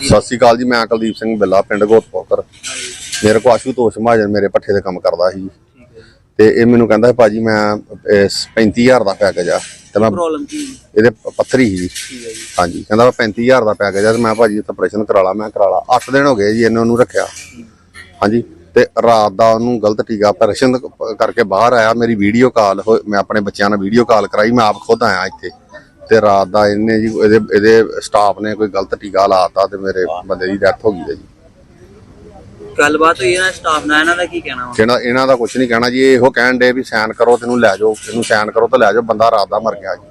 ਸਤਿ ਸ਼੍ਰੀ ਅਕਾਲ ਜੀ ਮੈਂ ਕੁਲਦੀਪ ਸਿੰਘ ਬਿੱਲਾ ਪਿੰਡ ਗੋਤਪੋਕਰ ਮੇਰੇ ਕੋ ਆਸ਼ੂਤੋਸ਼ ਮਹਾਜਨ ਮੇਰੇ ਪੱਠੇ ਦੇ ਕੰਮ ਕਰਦਾ ਸੀ। ਤੇ ਇਹ ਮੈਨੂੰ ਕਹਿੰਦਾ ਭਾਜੀ ਮੈਂ ਇਸ 35000 ਦਾ ਪੈਕੇਜ ਆ। ਤੇ ਮੈਂ ਪ੍ਰੋਬਲਮ ਕੀ? ਇਹਦੇ ਪੱਥਰੀ ਸੀ ਹਾਂਜੀ ਕਹਿੰਦਾ ਵਾ 35000 ਦਾ ਪੈਕੇਜ ਆ ਤੇ ਮੈਂ ਭਾਜੀ ਇੱਥੇ ਆਪਰੇਸ਼ਨ ਕਰਾ ਲਾ ਮੈਂ ਕਰਾ ਲਾ। 8 ਦਿਨ ਹੋ ਗਏ ਜੀ ਇਹਨੇ ਉਹਨੂੰ ਰੱਖਿਆ। ਹਾਂਜੀ ਤੇ ਰਾਤ ਦਾ ਉਹਨੂੰ ਗਲਤ ਟੀਕਾ ਆਪਰੇਸ਼ਨ ਕਰਕੇ ਬਾਹਰ ਆਇਆ ਮੇਰੀ ਵੀਡੀਓ ਕਾਲ ਮੈਂ ਆਪਣੇ ਬੱਚਿਆਂ ਨਾਲ ਵੀਡੀਓ ਕਾਲ ਕਰਾਈ ਮੈਂ ਆਪ ਖੁਦ ਆਇਆ ਇੱਥੇ। ਤੇ ਰਾਤ ਦਾ ਇਹਨੇ ਜੀ ਇਹਦੇ ਇਹਦੇ ਸਟਾਫ ਨੇ ਕੋਈ ਗਲਤ ਟੀਕਾ ਲਾਤਾ ਤੇ ਮੇਰੇ ਬੰਦੇ ਦੀ ਡੈਥ ਹੋ ਗਈ ਹੈ ਜੀ। ਗੱਲਬਾਤ ਹੋਈ ਹੈ ਨਾ ਸਟਾਫ ਨਾਲ ਇਹਨਾਂ ਦਾ ਕੀ ਕਹਿਣਾ ਵਾ? ਇਹਨਾਂ ਇਹਨਾਂ ਦਾ ਕੁਝ ਨਹੀਂ ਕਹਿਣਾ ਜੀ ਇਹ ਕਹਿਣ ਦੇ ਵੀ ਸਾਈਨ ਕਰੋ ਤੈਨੂੰ ਲੈ ਜਾਓ ਤੈਨੂੰ ਸਾਈਨ ਕਰੋ ਤੇ ਲੈ ਜਾਓ ਬੰਦਾ ਰਾਤ ਦਾ ਮਰ ਗਿਆ ਜੀ।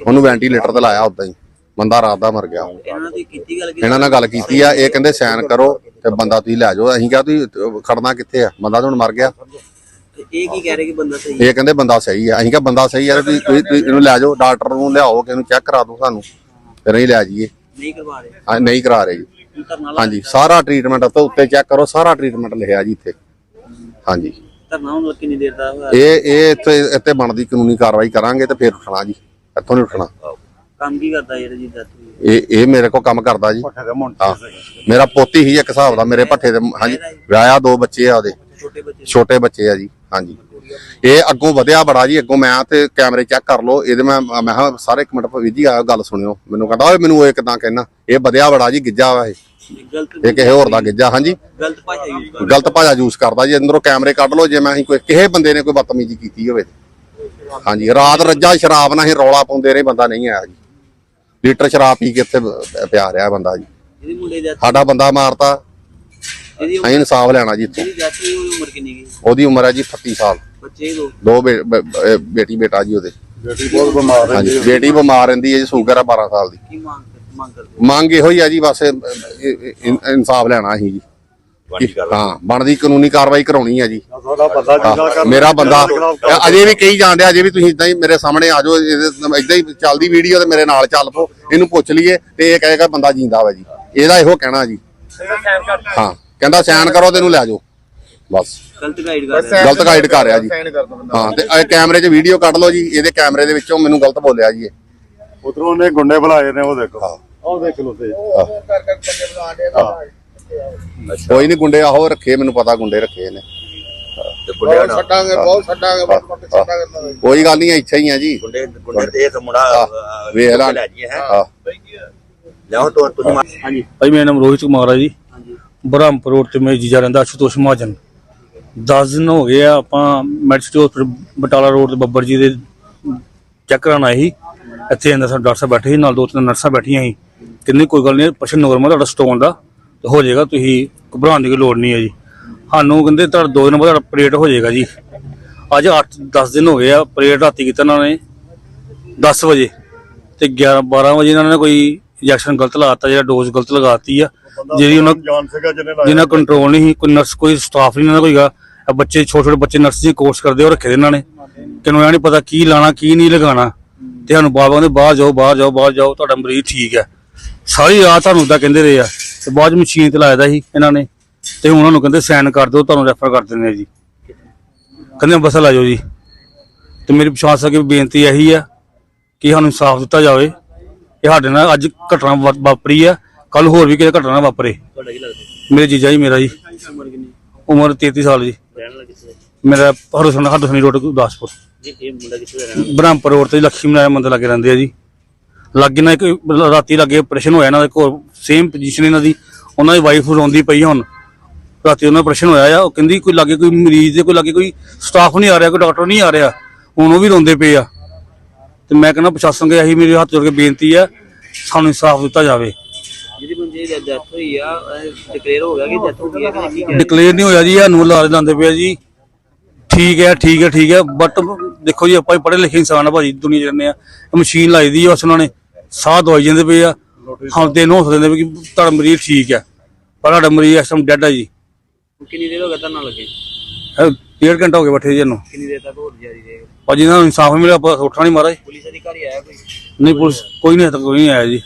ਉਹਨੂੰ ਵੈਂਟੀਲੇਟਰ ਤੇ ਲਾਇਆ ਉਦਾਂ ਹੀ ਬੰਦਾ ਰਾਤ ਦਾ ਮਰ ਗਿਆ। ਇਹਨਾਂ ਤੁਸੀਂ ਕੀਤੀ ਗੱਲ ਇਹਨਾਂ ਨਾਲ ਗੱਲ ਕੀਤੀ ਆ ਇਹ ਕਹਿੰਦੇ ਸਾਈਨ ਕਰੋ ਤੇ ਬੰਦਾ ਤੁਸੀਂ ਲੈ ਜਾਓ ਅਸੀਂ ਕਿਹਾ ਤੁਸੀਂ ਖੜਨਾ ਕਿੱਥੇ ਆ? ਬੰਦਾ ਤਾਂ ਹੁਣ ਮਰ ਗਿਆ। ਇਹ ਕੀ ਕਹਿ ਰਹੇ ਕਿ ਬੰਦਾ ਸਹੀ ਹੈ? ਇਹ ਕਹਿੰਦੇ ਬੰਦਾ ਸਹੀ ਆ ਅਸੀਂ ਕਿਹਾ ਬੰਦਾ ਸਹੀ ਆ ਤੇ ਤੁਸੀਂ ਤੁਸੀਂ- ਤੁਸੀਂ ਇਹਨੂੰ ਲੈ ਜਾਓ ਡਾਕਟਰ ਨੂੰ ਲਿਆਓ ਕਿ ਇਹਨੂੰ ਚੈੱਕ ਕਰਾ ਦਿਓ ਸਾਨੂੰ। ਫਿਰ ਅਸੀਂ ਲੈ ਜਾਈਏ। ਨਹੀਂ ਕਰਵਾ ਰਹੇ? ਹਾਂ, ਨਹੀਂ ਕਰਾ ਰਹੇ ਜੀ। ਹੁਣ ਧਰਨਾ ਲਾ ਹਾਂਜੀ ਸਾਰਾ ਟ੍ਰੀਟਮੈਂਟ ਉੱਤੇ ਉੱਤੇ ਚੈੱਕ ਕਰੋ ਸਾਰਾ ਟ੍ਰੀਟਮੈਂਟ ਲਿਖਿਆ ਜੀ ਇੱਥੇ। ਹਾਂਜੀ। ਧਰਨਾ ਹੁਣ ਕਿੰਨੀ ਦੇਰ ਦਾ ਹੋਇਆ? ਇਹ ਇਹ ਇੱਥੇ ਇੱਥੇ ਬਣਦੀ ਕਾਨੂੰਨੀ ਕਾਰਵਾਈ ਕਰਾਂਗੇ ਤੇ ਫਿਰ ਉੱਠਣਾ ਜੀ। ਇੱਥੋਂ ਨਹੀਂ ਉੱਠਣਾ। ਕੰਮ ਕੀ ਕਰਦਾ ਜਿਹੜਾ ਜੀ ਹੈ? ਇਹ ਇਹ ਮੇਰੇ ਕੋਲ ਕੰਮ ਕਰਦਾ ਜੀ। ਹਾਂ। ਮੇਰਾ ਪੋਤੀ ਹੀ ਇੱਕ ਹਿਸਾਬ ਦਾ ਮੇਰੇ ਪੱਠੇ ਦੇ ਹਾਂਜੀ। ਵਿਆਹਿਆ ਦੋ ਬੱਚੇ ਆ ਉਹਦੇ। ਛੋਟੇ ਬੱਚੇ। ਛੋਟੇ ਬੱਚੇ ਆ ਜੀ। ਹਾਂਜੀ। ਇਹ ਅੱਗੋਂ ਵਧਿਆ ਬੜਾ ਜੀ, ਅੱਗੋਂ ਮੈਂ ਤੇ ਕੈਮਰੇ ਚੈੱਕ ਕਰ ਲਓ, ਇਹਦੇ ਮੈਂ ਮੈਂ ਕਿਹਾ ਸਾਰੇ ਇੱਕ ਮਿੰਟ ਵੀਰ ਜੀ ਆਇਓ ਗੱਲ ਸੁਣਿਓ। ਮੈਨੂੰ ਕਹਿੰਦਾ, ਓਏ ਮੈਨੂੰ ਇਹ ਕਿਦਾਂ ਕਹਿਣਾ? ਇਹ ਵਧਿਆ ਬੜਾ ਜੀ ਗਿੱਜਾ ਵਾ ਇਹ। ਇਹ ਗਲਤ ਕਿਸੇ ਹੋਰ ਦਾ ਗਿੱਜਾ ਹਾਂਜੀ। ਗਲਤ ਭਾਸ਼ਾ ਯੂਜ਼ ਕਰ ਗਲਤ ਭਾਸ਼ਾ ਯੂਜ਼ ਕਰਦਾ ਜੀ, ਅੰਦਰੋਂ ਕੈਮਰੇ ਕੱਢ ਲਓ, ਜੇ ਮੈਂ ਅਸੀਂ ਕੋਈ, ਕਿਸੇ ਬੰਦੇ ਨੇ ਕੋਈ ਬਦਤਮੀਜ਼ੀ ਕੀਤੀ ਹੋਵੇ ਹਾਂਜੀ, ਰਾਤ ਰੱਜਾ ਸ਼ਰਾਬ ਨਾਲ ਹੀ ਰੌਲਾ ਪਾਉਂਦੇ ਰਹੇ, ਬੰਦਾ ਨਹੀਂ ਆਇਆ ਜੀ। ਲੀਟਰ ਸ਼ਰਾਬ ਪੀ ਕੇ ਇੱਥੇ ਪਿਆ ਰਿਹਾ ਬੰਦਾ ਜੀ। ਸਾਡਾ ਬੰਦਾ ਮਾਰਤਾ। ਅਸੀਂ ਇਨਸਾਫ ਲੈਣਾ ਜੀ ਇੱਥੋਂ। ਹੋਈ ਉਹਦੀ ਉਮਰ ਕਿੰਨੀ ਗਈ ਉਹਦੀ ਉਮਰ ਹੈ ਜੀ 38 ਸਾਲ। ਬੱਚੇ ਦੋ? ਦੋ ਬੇ- ਬ- ਬ- ਬੇਟੀ ਬੇਟਾ ਜੀ ਉਹਦੇ। ਬੇਟੀ ਬਹੁਤ ਬਿਮਾਰ ਹੈ ਹਾਂਜੀ ਬੇਟੀ ਬਿਮਾਰ ਰਹਿੰਦੀ ਹੈ ਜੀ ਸ਼ੂਗਰ ਹੈ 12 ਸਾਲ ਦੀ। ਕੀ ਮੰਗ ਮੰਗ ਕਰਦੇ ਮੰਗ ਇਹੋ ਹੀ ਆ ਜੀ ਬਸ ਇਹ- ਇਹ- ਇਹ- ਇਨਸਾਫ ਲੈਣਾ ਅਸੀਂ ਜੀ। ਹਾਂ ਬਣਦੀ ਕਾਨੂੰਨੀ ਕਾਰਵਾਈ ਕਰਾਉਣੀ ਹੈ ਜੀ। ਤੁਹਾਡਾ ਬੰਦਾ ਜਿੰਦਾ ਹਾਂ, ਕਰ ਮੇਰਾ ਬੰਦਾ ਅਜੇ ਵੀ ਕਹੀ ਜਾਂਦੇ ਅਜੇ ਵੀ ਤੁਸੀਂ ਇਦਾਂ ਹੀ ਮੇਰੇ ਸਾਹਮਣੇ ਆ ਜਾਓ ਇਦਾਂ ਹੀ ਚੱਲਦੀ ਵੀਡੀਓ ਤੇ ਮੇਰੇ ਨਾਲ ਚੱਲ ਪੋ ਇਹਨੂੰ ਪੁੱਛ ਲਈਏ ਤੇ ਇਹ ਕਹੇਗਾ ਬੰਦਾ ਜਿੰਦਾ ਵਾ ਜੀ। ਇਹਦਾ ਇਹੋ ਕਹਿਣਾ ਜੀ। ਹਾਂ। ਕਹਿੰਦਾ ਸਾਈਨ ਕਰੋ ਤੇ ਇਹਨੂੰ ਲੈ ਜਾਓ। ਬਸ। ਗਲਤ ਗਾਈਡ ਕਰ ਰਹੇ। ਗਲਤ ਗਾਈਡ ਕਰ ਰਿਹਾ ਜੀ। ਹਾਂ ਤੇ ਇਹ ਕੈਮਰੇ 'ਚ ਵੀਡੀਓ ਕੱਢ ਲਓ ਜੀ ਇਹਦੇ ਕੈਮਰੇ ਦੇ ਵਿੱਚੋਂ ਮੈਨੂੰ ਗਲਤ ਬੋਲਿਆ ਜੀ ਇਹ। ਉਧਰੋਂ ਨੇ ਗੁੰਡੇ ਬੁਲਾਏ ਨੇ ਉਹ ਦੇਖੋ। ਉਹ ਦੇਖ ਲੋ ਤੇ। ਕੋਈ ਨਹੀਂ ਗੁੰਡੇ ਆਹੋ ਰੱਖੇ ਮੈਨੂੰ ਪਤਾ ਗੁੰਡੇ ਰੱਖੇ ਨੇ। ਬਹੁਤ ਛੱਡਾਂਗੇ ਬਹੁਤ ਛੱਡਾਂਗੇ ਬਹੁਤ ਬਹੁਤ ਛੱਡਾਂਗੇ ਕੋਈ ਗੱਲ ਨਹੀਂ ਇੱਛਾ ਹੀ ਆ ਜੀ। ਗੁੰਡੇ ਗੁੰਡੇ ਤੇ ਇੱਕ ਮੁੰਡਾ ਵੇਖ ਲਾ। ਲੈ ਜੀ ਹੈ। ਹਾਂ। ਲਿਆਓ ਤੋ ਤੁਸੀਂ ਮਾ- ਹਾਂਜੀ। ਭਾਈ ਮੇਰਾ ਨਾਮ ਰੋਹਿਤ ਕੁਮਾਰ ਹੈ ਜੀ। ਬ੍ਰਹਮਪੁਰ ਰੋਡ ਤੇ ਮੇਰਾ ਜੀਜਾ ਰਹਿੰਦਾ, ਅਸ਼ੂਤੋਸ਼ ਮਹਾਜਨ। 10 ਦਿਨ ਹੋ ਗਏ ਆ, ਆਪਾਂ ਮੈਡੀਸਿਟੀ ਹਸਪੀਟਲ ਬਟਾਲਾ ਰੋਡ ਤੇ ਬੱਬਰ ਜੀ ਦੇ ਚੈੱਕ ਕਰਾਉਣ ਆਏ ਸੀ। ਇੱਥੇ ਅੰਦਰ ਸਾਡੇ ਡਾਕਟਰ ਸਾਹਿਬ ਬੈਠੇ ਸੀ, ਨਾਲ ਦੋ ਤਿੰਨ ਨਰਸਾਂ ਬੈਠੀਆਂ ਸੀ। ਕਹਿੰਦੇ ਕੋਈ ਗੱਲ ਨਹੀਂ ਪਸ਼ਨ ਨੋਰਮਲ ਤੁਹਾਡਾ ਸਟੋਨ ਦਾ, ਤੇ ਹੋ ਜਾਏਗਾ, ਤੁਸੀਂ ਘਬਰਾਉਣ ਦੀ ਕੋਈ ਲੋੜ ਨਹੀਂ ਹੈ ਜੀ। ਸਾਨੂੰ ਕਹਿੰਦੇ ਤੁਹਾਡਾ ਦੋ ਦਿਨ ਬਾਅਦ ਤੁਹਾਡਾ ਪਰੇਡ ਹੋ ਜਾਏਗਾ ਜੀ। ਅੱਜ 8 10 ਦਿਨ ਹੋ ਗਏ ਆ, ਪਰੇਡ ਰਾਤੀ ਕੀਤਾ ਇਹਨਾਂ ਨੇ 10 ਵਜੇ ਤੇ 11 12 ਵਜੇ ਇਹਨਾਂ ਨੇ ਕੋਈ ਇੰਜੈਕਸ਼ਨ ਗਲਤ ਲਾਤਾ ਜਿਹੜਾ ਡੋਜ਼ ਗਲਤ ਲਗਾਤੀ ਆ ਜਿਹੜੀ ਉਹਨਾਂ ਜਾਨ ਸੀਗਾ ਜਿਹਨੇ ਲਾਇਆ ਜਿਨ੍ਹਾਂ ਕੰਟਰੋਲ ਨਹੀਂ ਸੀ, ਕੋਈ ਨਰਸ ਕੋਈ ਸਟਾਫ ਨਹੀਂ ਇਹਨਾਂ ਦਾ ਕੋਈਗਾ ਇਹ ਬੱਚੇ ਛੋਟੇ ਛੋਟੇ ਬੱਚੇ ਨਰਸ ਦੀ ਕੋਰਸ ਕਰਦੇ ਉਹ ਰੱਖੇ ਦੇ ਇਹਨਾਂ ਨੇ। ਕਿਨੂੰ ਇਹ ਨਹੀਂ ਪਤਾ ਕੀ ਲਾਣਾ ਕੀ ਨਹੀਂ ਲਗਾਣਾ। ਤੇ ਸਾਨੂੰ ਬਾਬਾ ਕਹਿੰਦੇ ਬਾਹਰ ਜਾਓ ਬਾਹਰ ਜਾਓ ਬਾਹਰ ਜਾਓ ਤੁਹਾਡਾ ਮਰੀਜ਼ ਠੀਕ ਹੈ ਸਾਰੀ ਰਾਤ ਤੁਹਾਨੂੰ ਉਦਾਂ ਕਹਿੰਦੇ ਰਹੇ ਆ। ਤੇ ਬਾਅਦ ਮਸ਼ੀਨ ਤੇ ਲਾਇਆ ਦਾ ਸੀ ਇਹਨਾਂ ਨੇ। ਤੇ ਹੁਣ ਉਹਨਾਂ ਨੂੰ ਕਹਿੰਦੇ ਸਾਈਨ ਕਰ ਦਿਓ ਤੁਹਾਨੂੰ ਰੈਫਰ ਕਰ ਦਿੰਦੇ ਆ ਜੀ। ਕਹਿੰਦੇ ਬਸ ਲਾ ਜਾਓ ਜੀ। ਤੇ ਮੇਰੀ ਪ੍ਰਸ਼ਾਸਨ ਅੱਗੇ ਬੇਨਤੀ ਇਹੀ ਆ ਕਿ ਸਾਨੂੰ ਇਨਸਾਫ ਦਿੱਤਾ ਜਾਵੇ। ਇਹ ਸਾਡੇ ਨਾਲ ਅੱਜ ਘਟਨਾ ਵਾ- ਵਾਪਰੀ ਆ। ਕੱਲ ਹੋਰ ਵੀ ਕਿਤੇ ਘਟਨਾ ਵਾਪਰੇ। ਤੁਹਾਡਾ ਕੀ ਲੱਗਦਾ ਮੇਰੇ ਜੀਜਾ ਜੀ ਮੇਰਾ ਜੀ। ਉਮਰ ਕਿੰਨੀ ਉਮਰ 33 ਸਾਲ ਜੀ। ਰਹਿਣ ਮੇਰਾ ਹਰਸਨ ਹਰਸਨੀ ਰੋਡ ਗੁਰਦਾਸਪੁਰ। ਜੀ ਇਹ ਮੁੰਡਾ ਕਿੱਥੇ ਦਾ ਰਹਿਣਾ ਬ੍ਰਹਮਪੁਰ ਰੋਡ ਤੇ ਲక్ష్ਮੀ ਨਾਰਾਇਣ ਮੰਦਿਰ ਲੱਗੇ ਰਹਿੰਦੇ ਆ ਜੀ। ਲੱਗੇ ਨਾ ਇੱਕ ਰਾਤੀ ਲੱਗੇ ਆਪਰੇਸ਼ਨ ਹੋਇਆ ਇਹਨਾਂ ਦੇ ਕੋਲ। ਸੇਮ ਪੋਜੀਸ਼ਨ ਇਹਨਾਂ ਦੀ। ਉਹਨਾਂ ਦੀ ਵਾਈਫ ਰੋਂਦੀ ਪਈ ਆ ਹੁਣ। ਰਾਤੀ ਉਹਨਾਂ ਆਪਰੇਸ਼ਨ ਹੋਇਆ ਆ। ਉਹ ਕਹਿੰਦੀ ਕੋਈ ਲੱਗੇ ਕੋਈ ਮਰੀਜ਼ ਦੇ ਕੋਈ ਲੱਗੇ ਕੋਈ ਸਟਾਫ ਨਹੀਂ ਆ ਰਿਹਾ ਕੋਈ ਡਾਕਟਰ ਨਹੀਂ ਆ ਰਿਹਾ। ਹੁਣ ਉਹ ਵੀ ਰੋਂਦੇ ਪਏ ਆ। ਤੇ ਮੈਂ ਕਹਿੰਦਾ ਪ੍ਰਸ਼ਾਸਨ ਕੇ ਇਹੀ ਮੇਰੇ ਹੱਥ ਜੋੜ ਕੇ ਬੇਨਤੀ ਆ ਸਾਨੂੰ ਇਨਸਾਫ ਦਿੱਤਾ ਜਾਵੇ। ਜਿਹਦੀ ਬੰਦੇ ਦੀ ਡੈਥ ਹੋਈ ਆ ਡਿਕਲੇਅਰ ਹੋ ਗਿਆ ਕਿ ਡੈਥ ਹੋ ਗਈ ਹੈ ਕਿ ਕੀ ਕਹਿ ਡਿਕਲੇਅਰ ਨਹੀਂ ਹੋਇਆ ਜੀ ਇਹ ਨੂੰ ਲਾਰੇ ਲਾਉਂਦੇ ਪਏ ਆ ਜੀ। ਠੀਕ ਹੈ ਠੀਕ ਹੈ ਠੀਕ ਹੈ ਬਟ ਦੇਖੋ ਜੀ ਆਪਾਂ ਪੜ੍ਹੇ ਲਿਖੇ ਇਨਸਾਨ ਆ ਭਾਜੀ ਦੁਨੀਆ ਰਹਿੰਦੇ ਆ ਮਸ਼ੀਨ ਲਾਈ ਦੀ ਆ ਉਸ ਉਹਨਾਂ ਨੇ ਸਾਹ ਦਵਾਈ ਜਾਂਦੇ ਪਏ ਆ ਹਾਂ ਤੇ ਨੂੰ ਦਿੰਦੇ ਪਏ ਕਿ ਤੁਹਾਡਾ ਮਰੀਜ਼ ਠੀਕ ਹੈ ਪਰ ਤੁਹਾਡਾ ਮਰੀਜ਼ ਇਸ ਟਾਈਮ ਡੈਡ ਆ ਜੀ। ਕਿੰਨੀ ਦੇਰ ਹੋ ਗਿਆ ਧਰਨਾ ਲੱਗੇ? ਡੇਢ ਘੰਟਾ ਹੋ ਗਿਆ ਬੈਠੇ ਜੀ ਇਹਨੂੰ। ਕਿੰਨੀ ਦੇਰ ਤੱਕ ਹੋਰ ਜਾਰੀ ਰਹੇਗਾ? ਭਾਜੀ ਇਹਨਾਂ ਨੂੰ ਇਨਸਾਫ ਮਿਲਿਆ ਆਪਾਂ ਉੱਠਣਾ ਨਹੀਂ ਮਾਰਾ ਜੀ ਪੁਲਿਸ ਅਧਿਕਾਰੀ ਆਇਆ ਕੋਈ? ਨਹੀਂ ਪੁਲਿਸ ਕੋਈ ਨਹੀਂ ਹਜੇ ਤੱਕ ਕੋਈ ਨਹੀਂ ਆਇਆ ਜੀ।